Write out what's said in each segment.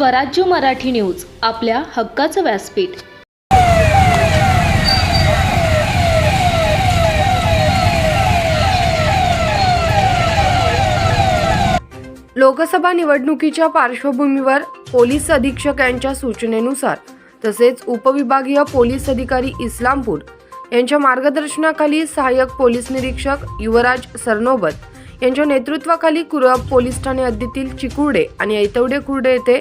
स्वराज्य मराठी न्यूज आपल्या हक्काचं व्यासपीठ. लोकसभा निवडणुकीच्या पार्श्वभूमीवर पोलीस अधीक्षक यांच्या सूचनेनुसार तसेच उपविभागीय पोलीस अधिकारी इस्लामपूर यांच्या मार्गदर्शनाखाली सहाय्यक पोलीस निरीक्षक युवराज सरनोबत यांच्या नेतृत्वाखाली कुरब पोलीस ठाणे हद्दीतील चिकुर्डे आणि ऐतवडे कुर्डे येथे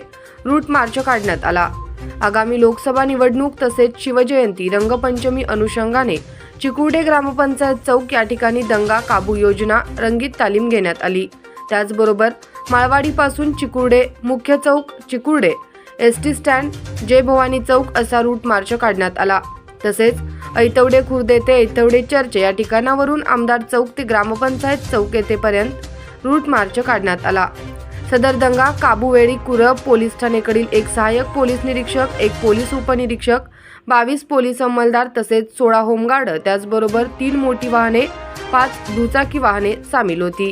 रूट मार्च काढण्यात आला. आगामी लोकसभा निवडणूक तसेच शिवजयंती रंगपंचमी अनुषंगाने चिकुर्डे ग्रामपंचायत चौक या ठिकाणी दंगा काबू योजना रंगीत तालीम घेण्यात आली. त्याचबरोबर माळवाडीपासून चिकुर्डे मुख्य चौक Chikurde S T stand Jai Bhavani चौक असा रूट मार्च काढण्यात आला. तसेच ऐतवडे खुर्दे ते ऐतवडे चर्च या ठिकाणावरून आमदार चौक ते ग्रामपंचायत चौक येथेपर्यंत रूट मार्च काढण्यात आला. सदर दंगा काबूवेळी कुरब पोलीस ठाणेकडील एक सहाय्यक पोलीस निरीक्षक एक पोलीस उपनिरीक्षक बावीस पोलीस अंमलदार तसेच सोळा होमगार्ड त्याचबरोबर तीन मोठी वाहने पाच दुचाकी वाहने सामील होती.